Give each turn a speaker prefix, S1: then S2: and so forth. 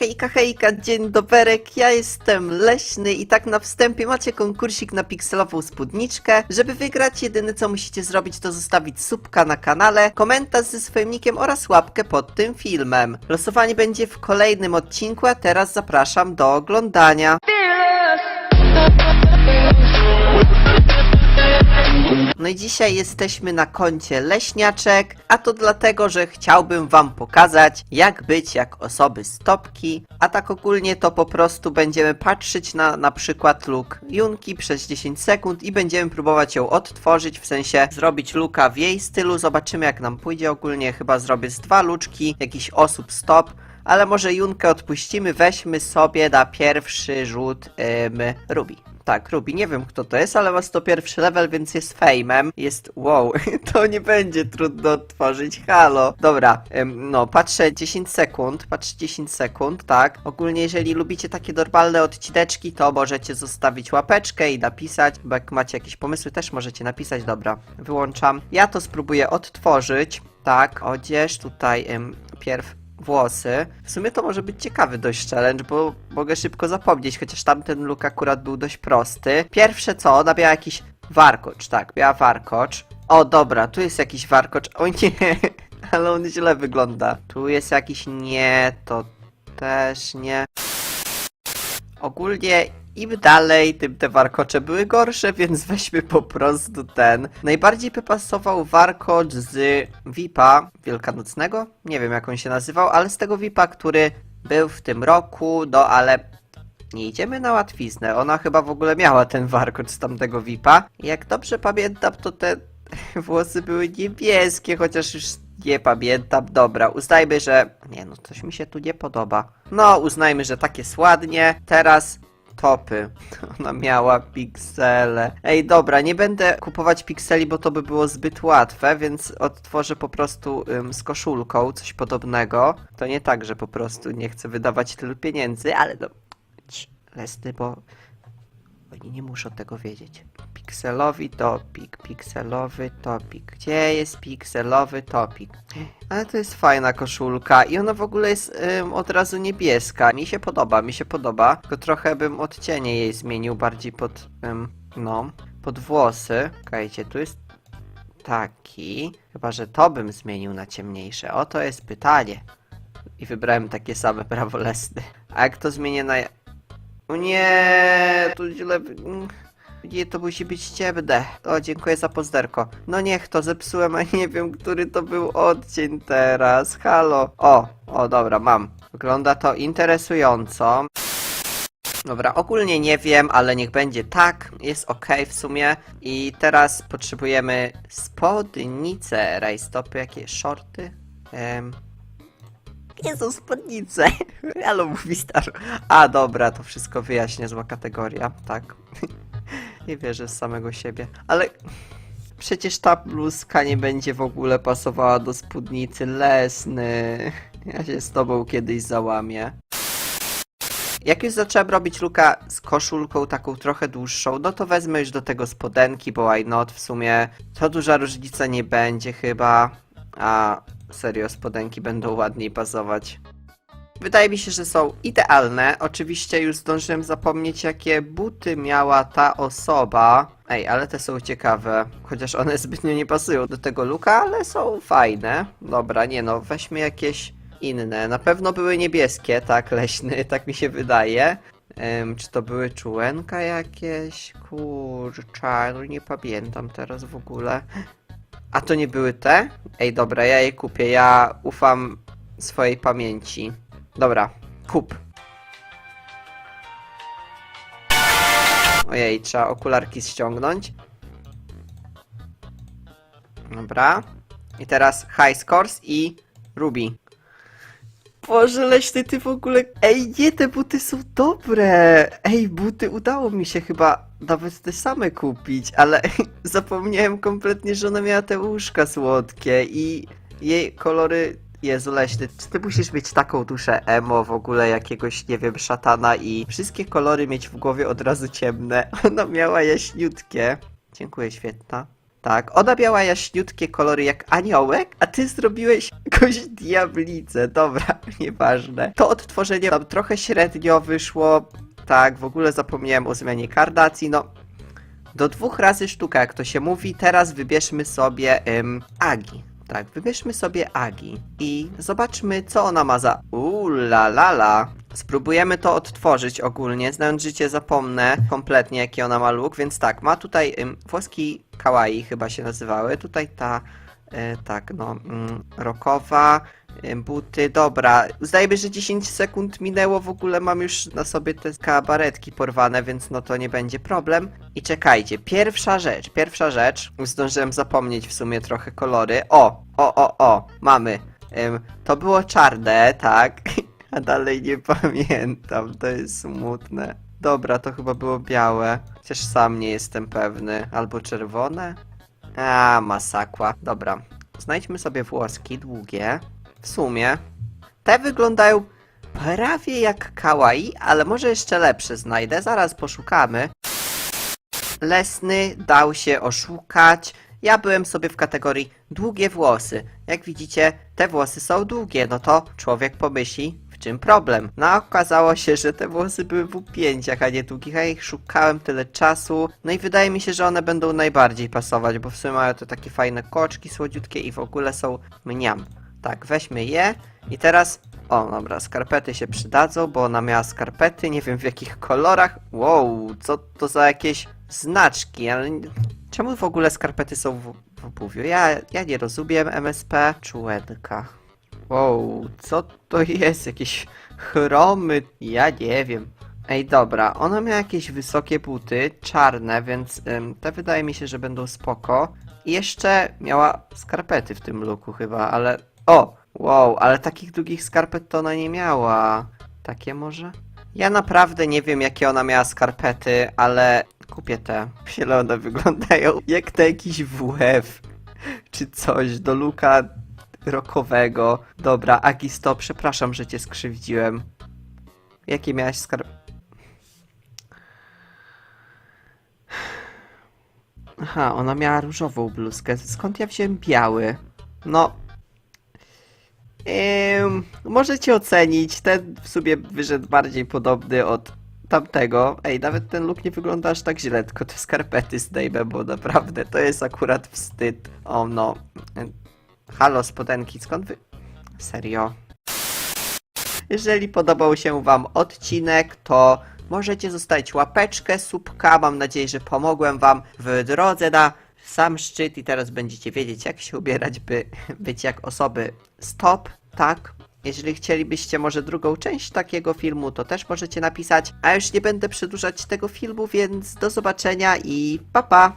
S1: Hejka, hejka, dzień doberek, ja jestem Leśny i tak na wstępie macie konkursik na pikselową spódniczkę. Żeby wygrać, jedyne co musicie zrobić to zostawić subka na kanale, komentarz ze swoim nickiem oraz łapkę pod tym filmem. Losowanie będzie w kolejnym odcinku, a teraz zapraszam do oglądania. No i dzisiaj jesteśmy na koncie leśniaczek, a to dlatego, że chciałbym wam pokazać, jak być jak osoby stopki, a tak ogólnie to po prostu będziemy patrzeć na na przykład luk Junki przez 10 sekund i będziemy próbować ją odtworzyć, w sensie zrobić luka w jej stylu, zobaczymy jak nam pójdzie, ogólnie chyba zrobię z dwa luczki, jakiś osób stop, ale może Junkę odpuścimy, weźmy sobie na pierwszy rzut ym, Ruby. Tak, Ruby, nie wiem kto to jest, ale ma 101 level, więc jest fejmem. Jest, wow, to nie będzie trudno otworzyć, halo. Dobra, ym, no, patrzę 10 sekund, patrzę 10 sekund, tak. Ogólnie, jeżeli lubicie takie normalne odcineczki, to możecie zostawić łapeczkę i napisać, bo jak macie jakieś pomysły, też możecie napisać, dobra. Wyłączam. Ja to spróbuję odtworzyć, tak, odzież, tutaj, ym, pierw włosy. W sumie to może być ciekawy dość challenge, bo mogę szybko zapomnieć, chociaż tamten look akurat był dość prosty. Pierwsze co, ona miała jakiś warkocz, tak, miała warkocz. O, dobra, tu jest jakiś warkocz. O nie, ale on źle wygląda. Tu jest jakiś nie, to też nie. Ogólnie im dalej, tym te warkocze były gorsze, więc weźmy po prostu ten. Najbardziej by pasował warkocz z VIPa wielkanocnego. Nie wiem jak on się nazywał, ale z tego VIPa, który był w tym roku, no ale nie idziemy na łatwiznę. Ona chyba w ogóle miała ten warkocz z tamtego VIPa. Jak dobrze pamiętam, to te włosy były niebieskie, chociaż już nie pamiętam. Dobra, uznajmy, że... Nie no, coś mi się tu nie podoba. No, uznajmy, że tak jest ładnie. Teraz topy. Ona miała piksele. Ej, dobra, nie będę kupować pikseli, bo to by było zbyt łatwe, więc odtworzę po prostu ym, z koszulką coś podobnego. To nie tak, że po prostu nie chcę wydawać tylu pieniędzy, ale no... Cii, Lesny, bo oni nie muszą tego wiedzieć. Pikselowy topik, pikselowy topik. Gdzie jest pikselowy topik? Ale to jest fajna koszulka i ona w ogóle jest ym, od razu niebieska. Mi się podoba, mi się podoba. Tylko trochę bym odcienie jej zmienił bardziej pod, ym, no, pod włosy. Czekajcie, tu jest taki. Chyba, że to bym zmienił na ciemniejsze. Oto jest pytanie. I wybrałem takie same prawo lesny. A jak to zmienię na... O nie, tu źle... Nie, to musi być ciemne. O, dziękuję za pozderko. No niech to zepsułem, a nie wiem, który to był odcień teraz. Halo. O, o, dobra, mam. Wygląda to interesująco. Dobra, ogólnie nie wiem, ale niech będzie tak. Jest ok w sumie. I teraz potrzebujemy spódnice, rajstopy, jakie shorty. Em, nie są spódnice. Ale mówi star. A dobra, to wszystko wyjaśnia, zła kategoria, tak. nie wierzę z samego siebie. Ale przecież ta bluzka nie będzie w ogóle pasowała do spódnicy lesny. Ja się z tobą kiedyś załamię. Jak już zacząłem robić luka z koszulką taką trochę dłuższą, no to wezmę już do tego spodenki, bo why not? W sumie to duża różnica nie będzie chyba. A serio, spodenki będą ładniej pasować. Wydaje mi się, że są idealne. Oczywiście już zdążyłem zapomnieć, jakie buty miała ta osoba. Ej, ale te są ciekawe. Chociaż one zbytnio nie pasują do tego luka, ale są fajne. Dobra, nie no, weźmy jakieś inne. Na pewno były niebieskie, tak, leśny, tak mi się wydaje. Em, czy to były czułenka jakieś? Kurczę, no nie pamiętam teraz w ogóle. A to nie były te? Ej, dobra, ja je kupię. Ja ufam swojej pamięci. Dobra, kup. Ojej, trzeba okularki ściągnąć. Dobra. I teraz High Scores i Ruby. Boże, leśny ty w ogóle... Ej, nie, te buty są dobre! Ej, buty udało mi się chyba nawet te same kupić, ale zapomniałem kompletnie, że ona miała te łóżka słodkie i jej kolory... Jezu, leśny, czy ty musisz mieć taką duszę emo w ogóle jakiegoś, nie wiem, szatana i wszystkie kolory mieć w głowie od razu ciemne? Ona miała jaśniutkie. Dziękuję, świetna. Tak, ona miała jaśniutkie kolory jak aniołek, a ty zrobiłeś jakąś diablicę. Dobra, nieważne. To odtworzenie nam trochę średnio wyszło. Tak, w ogóle zapomniałem o zmianie kardacji. No, do dwóch razy sztuka, jak to się mówi. Teraz wybierzmy sobie ym, Agi. Tak, wybierzmy sobie Agi i zobaczmy, co ona ma za. Uuu, la la. Spróbujemy to odtworzyć ogólnie. Znając życie, zapomnę kompletnie, jaki ona ma look, więc tak, ma tutaj ym, włoski kawaii, chyba się nazywały. Tutaj ta, e, tak, no, mm, rokowa, buty. Dobra, zdaje że 10 sekund minęło. W ogóle mam już na sobie te kabaretki porwane, więc no to nie będzie problem. I czekajcie, pierwsza rzecz, pierwsza rzecz. Zdążyłem zapomnieć w sumie trochę kolory. O, o, o, o, mamy. Ym, to było czarne, tak? A dalej nie pamiętam, to jest smutne. Dobra, to chyba było białe. Chociaż sam nie jestem pewny. Albo czerwone? A, masakła. Dobra. Znajdźmy sobie włoski długie. W sumie. Te wyglądają prawie jak kawaii, ale może jeszcze lepsze znajdę. Zaraz poszukamy. Lesny dał się oszukać. Ja byłem sobie w kategorii długie włosy. Jak widzicie, te włosy są długie, no to człowiek pomyśli, w czym problem. No okazało się, że te włosy były w upięciach, a nie długich, a ja ich szukałem tyle czasu. No i wydaje mi się, że one będą najbardziej pasować, bo w sumie mają te takie fajne koczki słodziutkie i w ogóle są mniam. Tak, weźmy je i teraz... O, dobra, skarpety się przydadzą, bo ona miała skarpety, nie wiem w jakich kolorach. Wow, co to za jakieś znaczki, ale czemu w ogóle skarpety są w, w obuwiu? Ja, ja nie rozumiem MSP. Czułenka. Wow, co to jest? Jakieś chromy? Ja nie wiem. Ej, dobra, ona miała jakieś wysokie buty, czarne, więc ym, te wydaje mi się, że będą spoko. I jeszcze miała skarpety w tym looku chyba, ale... O! Wow, ale takich długich skarpet to ona nie miała. Takie może? Ja naprawdę nie wiem, jakie ona miała skarpety, ale kupię te. Zielone wyglądają jak na jakiś WF czy coś do luka rokowego. Dobra, Agi, stop, przepraszam, że cię skrzywdziłem. Jakie miałaś skarp... Aha, ona miała różową bluzkę. Skąd ja wziąłem biały? No... Możecie ocenić. Ten w sumie wyszedł bardziej podobny od tamtego. Ej, nawet ten look nie wygląda aż tak źle, tylko te skarpety zdejmę, bo naprawdę to jest akurat wstyd. O no. Halo, spodenki, skąd wy... Serio? Jeżeli podobał się Wam odcinek, to możecie zostawić łapeczkę, subka. Mam nadzieję, że pomogłem Wam w drodze na sam szczyt i teraz będziecie wiedzieć, jak się ubierać, by być jak osoby stop, tak? Jeżeli chcielibyście może drugą część takiego filmu, to też możecie napisać. A już nie będę przedłużać tego filmu, więc do zobaczenia i pa pa!